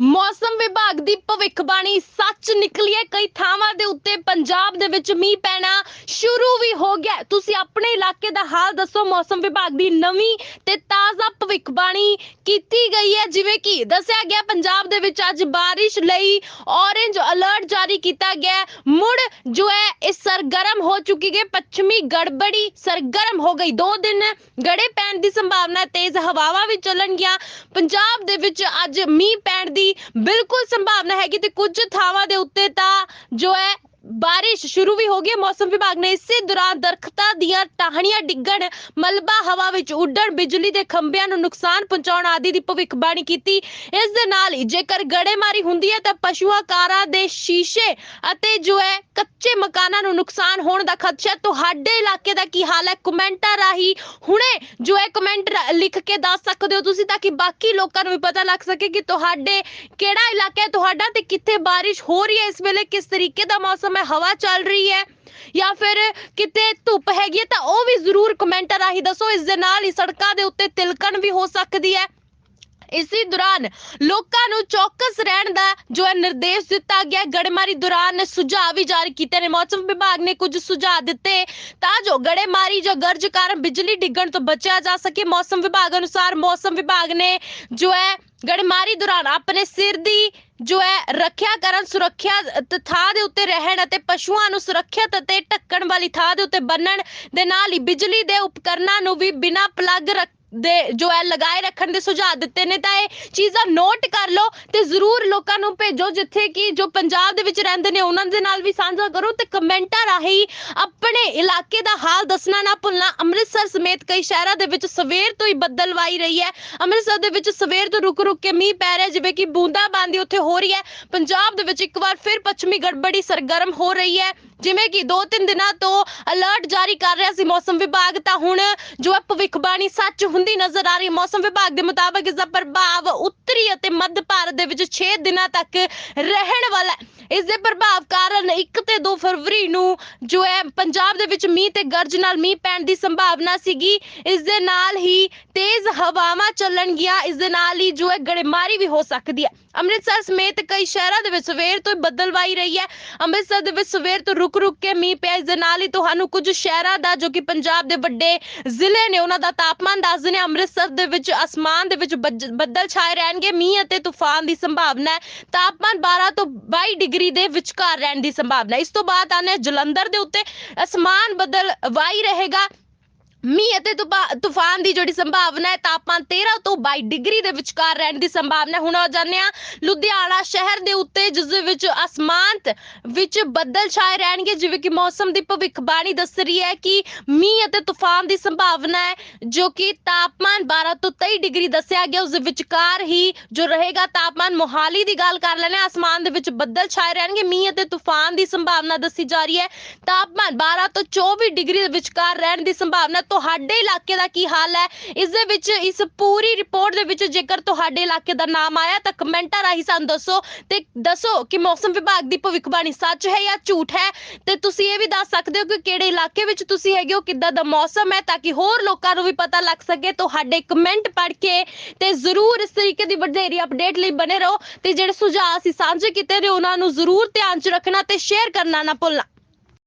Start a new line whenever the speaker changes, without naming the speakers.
ਮੌਸਮ ਵਿਭਾਗ ਦੀ ਭਵਿੱਖਬਾਣੀ ਸੱਚ ਨਿਕਲੀ ਹੈ। ਕਈ ਥਾਵਾਂ ਦੇ ਉੱਤੇ ਪੰਜਾਬ ਦੇ ਵਿੱਚ ਮੀਂਹ ਪੈਣਾ ਸ਼ੁਰੂ ਵੀ ਹੋ ਗਿਆ ਤੁਸੀਂ ਆਪਣੇ ਇਲਾਕੇ ਦਾ ਹਾਲ ਦੱਸੋ। ਮੌਸਮ ਵਿਭਾਗ ਦੀ ਨਵੀਂ ਤੇ ਤਾਜ਼ਾ ਭਵਿੱਖਬਾਣੀ ਕੀਤੀ ਗਈ ਹੈ। ਜਿਵੇਂ ਕਿ ਦੱਸਿਆ ਗਿਆ, ਪੰਜਾਬ ਦੇ ਵਿੱਚ ਅੱਜ ਬਾਰਿਸ਼ ਲਈ ਔਰੇਂਜ ਅਲਰਟ ਜਾਰੀ ਕੀਤਾ ਗਿਆ ਮੁੜ ਜੋ ਹੈ, ਇਹ ਸਰਗਰਮ ਹੋ ਚੁੱਕੀ ਹੈ ਪੱਛਮੀ ਗੜਬੜੀ ਸਰਗਰਮ ਹੋ ਗਈ। ਦੋ ਦਿਨ ਗੜੇ ਪੈਣ ਦੀ ਸੰਭਾਵਨਾ ਤੇਜ਼ ਹਵਾਵਾਂ ਵੀ ਚੱਲਣਗੀਆਂ। ਪੰਜਾਬ ਦੇ ਵਿੱਚ ਅੱਜ ਮੀਂਹ ਪੈਣ ਦੀ ਬਿਲਕੁਲ ਸੰਭਾਵਨਾ ਹੈਗੀ ਤੇ ਕੁਝ ਥਾਵਾਂ ਦੇ ਉੱਤੇ ਤਾਂ ਜੋ ਹੈ ਬਾਰਿਸ਼ ਸ਼ੁਰੂ ਵੀ ਹੋ ਗਈ ਹੈ। ਮੌਸਮ ਵਿਭਾਗ ਨੇ ਇਸੇ ਦੌਰਾਨ ਦਰਖਤਾਂ ਦੀਆਂ ਟਾਹਣੀਆਂ ਡਿੱਗਣ, ਮਲਬਾ ਹਵਾ ਵਿੱਚ ਉੱਡਣ, ਬਿਜਲੀ ਦੇ ਖੰਭਿਆਂ ਨੂੰ ਨੁਕਸਾਨ ਪਹੁੰਚਾਉਣ ਆਦਿ ਦੀ ਭਵਿੱਖਬਾਣੀ ਕੀਤੀ ਇਸ ਦੇ ਨਾਲ ਹੀ ਜੇਕਰ ਗੜੇਮਾਰੀ ਹੁੰਦੀ ਹੈ ਤਾਂ ਪਸ਼ੂਆਂ ਕਾਰਾਂ ਦੇ ਸ਼ੀਸ਼ੇ ਅਤੇ ਜੋ ਹੈ ਕੱਚੇ ਮਕਾਨਾਂ ਨੂੰ ਨੁਕਸਾਨ ਹੋਣ ਦਾ ਖਦਸ਼ਾ ਤੁਹਾਡੇ ਇਲਾਕੇ ਦਾ ਕੀ ਹਾਲ ਹੈ? ਕਮੈਂਟਾਂ ਰਾਹੀਂ ਹੁਣੇ ਜੋ ਹੈ ਕਮੈਂਟ ਲਿਖ ਕੇ ਦੱਸ ਸਕਦੇ ਹੋ ਤੁਸੀਂ ਤਾਂ ਕਿ ਬਾਕੀ ਲੋਕਾਂ ਨੂੰ ਵੀ ਪਤਾ ਲੱਗ ਸਕੇ ਕਿ ਤੁਹਾਡੇ ਕਿਹੜਾ ਇਲਾਕਾ ਹੈ, ਤੁਹਾਡਾ ਤੇ ਕਿੱਥੇ ਬਾਰਿਸ਼ ਹੋ ਰਹੀ ਹੈ ਇਸ ਵੇਲੇ, ਕਿਸ ਤਰੀਕੇ ਦਾ ਮੌਸਮ ਹੈ, ਹਵਾ ਚੱਲ ਰਹੀ ਹੈ ਜਾਂ ਫਿਰ ਕਿਤੇ ਧੁੱਪ ਹੈਗੀ ਹੈ ਤਾਂ ਉਹ ਵੀ ਜ਼ਰੂਰ ਕਮੈਂਟਾਂ ਰਾਹੀਂ ਦੱਸੋ, ਇਸ ਦੇ ਨਾਲ ਹੀ ਸੜਕਾਂ ਦੇ ਉੱਤੇ ਤਿਲਕਣ ਵੀ ਹੋ ਸਕਦੀ ਹੈ। ਇਸੇ ਦੌਰਾਨ ਲੋਕਾਂ ਨੂੰ ਚੌਕਸ ਰਹਿਣ ਦਾ ਜੋ ਹੈ ਨਿਰਦੇਸ਼ ਦਿੱਤਾ ਗਿਆ, ਗੜੇਮਾਰੀ ਦੌਰਾਨ ਸੁਝਾਅ ਵੀ ਜਾਰੀ ਕੀਤੇ ਨੇ। ਮੌਸਮ ਵਿਭਾਗ ਨੇ ਕੁਝ ਸੁਝਾਅ ਦਿੱਤੇ ਤਾਂ ਜੋ ਗੜੇਮਾਰੀ ਜਾਂ ਗਰਜ ਕਾਰਨ ਬਿਜਲੀ ਡਿੱਗਣ ਤੋਂ ਬਚਿਆ ਜਾ ਸਕੇ। ਮੌਸਮ ਵਿਭਾਗ ਅਨੁਸਾਰ ਮੌਸਮ ਵਿਭਾਗ ਨੇ ਜੋ ਹੈ ਗੜਮਾਰੀ ਦੌਰਾਨ ਆਪਣੇ ਸਿਰ ਦੀ ਜੋ ਹੈ ਰੱਖਿਆ ਕਰਨ, ਸੁਰੱਖਿਆ ਥਾਂ ਦੇ ਉੱਤੇ ਰਹਿਣ ਅਤੇ ਪਸ਼ੂਆਂ ਨੂੰ ਸੁਰੱਖਿਅਤ ਅਤੇ ਢੱਕਣ ਵਾਲੀ ਥਾਂ ਦੇ ਉੱਤੇ ਬੰਨਣ ਦੇ ਨਾਲ ਹੀ ਬਿਜਲੀ ਦੇ ਉਪਕਰਨਾਂ ਨੂੰ ਵੀ ਬਿਨਾਂ ਪਲੱਗ ਰੱਖ ਦੇ ਜੋ ਹੈ ਲਗਾਏ ਰੱਖਣ ਦੇ ਸੁਝਾਅ ਦਿੱਤੇ ਨੇ, ਤਾਂ ਇਹ ਚੀਜ਼ਾਂ ਨੋਟ ਕਰ ਲਓ ਤੇ ਜ਼ਰੂਰ ਲੋਕਾਂ ਨੂੰ ਭੇਜੋ, ਜਿੱਥੇ ਕਿ ਜੋ ਪੰਜਾਬ ਦੇ ਵਿੱਚ ਰਹਿੰਦੇ ਨੇ, ਉਹਨਾਂ ਦੇ ਨਾਲ ਵੀ ਸਾਂਝਾ ਕਰੋ ਤੇ ਕਮੈਂਟਾਂ ਰਾਹੀਂ ਆਪਣੇ ਇਲਾਕੇ ਦਾ ਹਾਲ ਦੱਸਣਾ ਨਾ ਭੁੱਲਣਾ। ਅੰਮ੍ਰਿਤਸਰ ਸਮੇਤ ਕਈ ਸ਼ਹਿਰਾਂ ਦੇ ਵਿੱਚ ਸਵੇਰ ਤੋਂ ਹੀ ਬੱਦਲਵਾਈ ਰਹੀ ਹੈ। ਅੰਮ੍ਰਿਤਸਰ ਦੇ ਵਿੱਚ ਸਵੇਰ ਤੋਂ ਰੁਕ ਰੁਕ ਕੇ ਮੀਂਹ ਪੈ ਰਿਹਾ ਜਿਵੇਂ ਕਿ ਬੂੰਦਾਬਾਂਦੀ ਉੱਥੇ ਹੋ ਰਹੀ ਹੈ। ਪੰਜਾਬ ਦੇ ਵਿੱਚ ਇੱਕ ਵਾਰ ਫਿਰ ਪੱਛਮੀ ਗੜਬੜੀ ਸਰਗਰਮ ਹੋ ਰਹੀ ਹੈ। ਜਿਵੇਂ ਕਿ ਦੋ ਤਿੰਨ ਦਿਨਾਂ ਤੋਂ ਅਲਰਟ ਜਾਰੀ ਕਰ ਰਿਹਾ ਸੀ ਮੌਸਮ ਵਿਭਾਗ, ਤਾਂ ਹੁਣ ਜੋ ਹੈ ਭਵਿੱਖਬਾਣੀ ਸੱਚ ਹੁੰਦੀ ਨਜ਼ਰ ਆ ਰਹੀ ਹੈ। ਮੌਸਮ ਵਿਭਾਗ ਦੇ ਮੁਤਾਬਕ ਇਸ ਦਾ ਪ੍ਰਭਾਵ ਉੱਤਰੀ ਅਤੇ ਮੱਧ ਭਾਰਤ ਦੇ ਵਿੱਚ 6 ਦਿਨਾਂ ਤੱਕ ਰਹਿਣ ਵਾਲਾ ਹੈ। ਇਸ ਦੇ ਪ੍ਰਭਾਵ ਕਾਰਨ 1 ਤੇ 2 ਫਰਵਰੀ ਨੂੰ ਜੋ ਹੈ, ਪੰਜਾਬ ਦੇ ਵਿੱਚ ਮੀਂਹ ਤੇ ਗਰਜ ਨਾਲ ਮੀਂਹ ਪੈਣ ਦੀ ਸੰਭਾਵਨਾ ਸੀਗੀ। ਇਸ ਦੇ ਨਾਲ ਹੀ ਤੇਜ਼ ਹਵਾਵਾਂ ਚੱਲਣਗੀਆਂ। ਇਸ ਦੇ ਨਾਲ ਹੀ ਜੋ ਹੈ, ਗੜੇਮਾਰੀ ਵੀ ਹੋ ਸਕਦੀ ਹੈ। ਅੰਮ੍ਰਿਤਸਰ ਸਮੇਤ ਕਈ ਸ਼ਹਿਰਾਂ ਦੇ ਵਿੱਚ ਸਵੇਰ ਤੋਂ ਹੀ ਬੱਦਲਵਾਈ ਰਹੀ ਹੈ। ਅੰਮ੍ਰਿਤਸਰ ਦੇ ਵਿੱਚ ਸਵੇਰ ਤੋਂ ਰੁਕ ਰੁਕ ਕੇ ਮੀਂਹ ਪਿਆ। ਇਸ ਦੇ ਨਾਲ ਹੀ ਤੁਹਾਨੂੰ ਕੁਝ ਸ਼ਹਿਰਾਂ ਦਾ ਜੋ ਕਿ ਪੰਜਾਬ ਦੇ ਵੱਡੇ ਜ਼ਿਲ੍ਹੇ ਨੇ, ਉਹਨਾਂ ਦਾ ਤਾਪਮਾਨ ਦੱਸ ਦਿੰਦੇ ਹਾਂ। ਅੰਮ੍ਰਿਤਸਰ ਦੇ ਵਿੱਚ ਅਸਮਾਨ ਦੇ ਵਿੱਚ ਬੱਦਲ ਛਾਏ ਰਹਿਣਗੇ। ਮੀਂਹ ਅਤੇ ਤੂਫਾਨ ਦੀ ਸੰਭਾਵਨਾ ਹੈ। ਤਾਪਮਾਨ 12 ਤੋਂ 22 ਡਿਗਰੀ ਦੇ ਵਿਚਕਾਰ ਰਹਿਣ ਦੀ ਸੰਭਾਵਨਾ ਇਸ ਤੋਂ ਬਾਅਦ ਆਨੇ ਜਲੰਧਰ ਦੇ ਉੱਤੇ ਅਸਮਾਨ ਬੱਦਲ ਵਾਈ ਰਹੇਗਾ। ਮੀਂਹ ਅਤੇ ਤੂਫਾ- ਤੂਫਾਨ ਦੀ ਜਿਹੜੀ ਸੰਭਾਵਨਾ ਹੈ, ਤਾਪਮਾਨ 13 ਤੋਂ 22 ਡਿਗਰੀ ਦੇ ਵਿਚਕਾਰ ਰਹਿਣ ਦੀ ਸੰਭਾਵਨਾ ਹੁਣ ਆ ਜਾਂਦੇ ਹਾਂ ਲੁਧਿਆਣਾ ਸ਼ਹਿਰ ਦੇ ਉੱਤੇ, ਜਿਸ ਦੇ ਵਿੱਚ ਅਸਮਾਨ ਵਿੱਚ ਬੱਦਲ ਛਾਏ ਰਹਿਣਗੇ। ਜਿਵੇਂ ਕਿ ਮੌਸਮ ਦੀ ਭਵਿੱਖਬਾਣੀ ਦੱਸ ਰਹੀ ਹੈ ਕਿ ਮੀਂਹ ਅਤੇ ਤੂਫਾਨ ਦੀ ਸੰਭਾਵਨਾ ਹੈ, ਜੋ ਕਿ ਤਾਪਮਾਨ 12 ਤੋਂ 23 ਡਿਗਰੀ ਦੱਸਿਆ ਗਿਆ। ਉਸ ਦੇ ਵਿਚਕਾਰ ਹੀ ਜੋ ਰਹੇਗਾ ਤਾਪਮਾਨ, ਮੋਹਾਲੀ ਦੀ ਗੱਲ ਕਰ ਲੈਣੇ ਅਸਮਾਨ ਦੇ ਵਿੱਚ ਬੱਦਲ ਛਾਏ ਰਹਿਣਗੇ। ਮੀਂਹ ਅਤੇ ਤੂਫਾਨ ਦੀ ਸੰਭਾਵਨਾ ਦੱਸੀ ਜਾ ਰਹੀ ਹੈ। ਤਾਪਮਾਨ 12 ਤੋਂ 24 ਡਿਗਰੀ ਦੇ ਵਿਚਕਾਰ ਰਹਿਣ ਦੀ ਸੰਭਾਵਨਾ ਤੁਹਾਡੇ ਇਲਾਕੇ ਦਾ ਕੀ ਹਾਲ ਹੈ? ਇਸ ਦੇ ਵਿੱਚ, ਇਸ ਪੂਰੀ ਰਿਪੋਰਟ ਦੇ ਵਿੱਚ ਜੇਕਰ ਤੁਹਾਡੇ ਇਲਾਕੇ ਦਾ ਨਾਮ ਆਇਆ ਤਾਂ ਕਮੈਂਟਾਂ ਰਾਹੀਂ ਸਾਨੂੰ ਦੱਸੋ ਤੇ ਦੱਸੋ ਕਿ ਮੌਸਮ ਵਿਭਾਗ ਦੀ ਭਵਿੱਖਬਾਣੀ ਸੱਚ ਹੈ ਜਾਂ ਝੂਠ ਹੈ? ਤੇ ਤੁਸੀਂ ਇਹ ਵੀ ਦੱਸ ਸਕਦੇ ਹੋ ਕਿ ਕਿਹੜੇ ਇਲਾਕੇ ਵਿੱਚ ਤੁਸੀਂ ਹੈਗੇ ਹੋ, ਕਿੱਦਾਂ ਦਾ ਮੌਸਮ ਹੈ ਤਾਂ ਕਿ ਹੋਰ ਲੋਕਾਂ ਨੂੰ ਵੀ ਪਤਾ ਲੱਗ ਸਕੇ। ਤੁਹਾਡੇ ਕਮੈਂਟ ਪੜ੍ਹ ਕੇ ਤੇ ਜ਼ਰੂਰ ਇਸ ਤਰੀਕੇ ਦੀ ਵਧੇਰੀ ਅਪਡੇਟ ਲਈ ਬਨੇ ਰਹੋ ਤੇ ਜਿਹੜੇ ਸੁਝਾਅ ਅਸੀਂ ਸਾਂਝੇ ਕੀਤੇ ਨੇ, ਉਹਨਾਂ ਨੂੰ ਜ਼ਰੂਰ ਧਿਆਨ 'ਚ ਰੱਖਣਾ ਤੇ ਸ਼ੇਅਰ ਕਰਨਾ ਨਾ ਭੁੱਲਣਾ।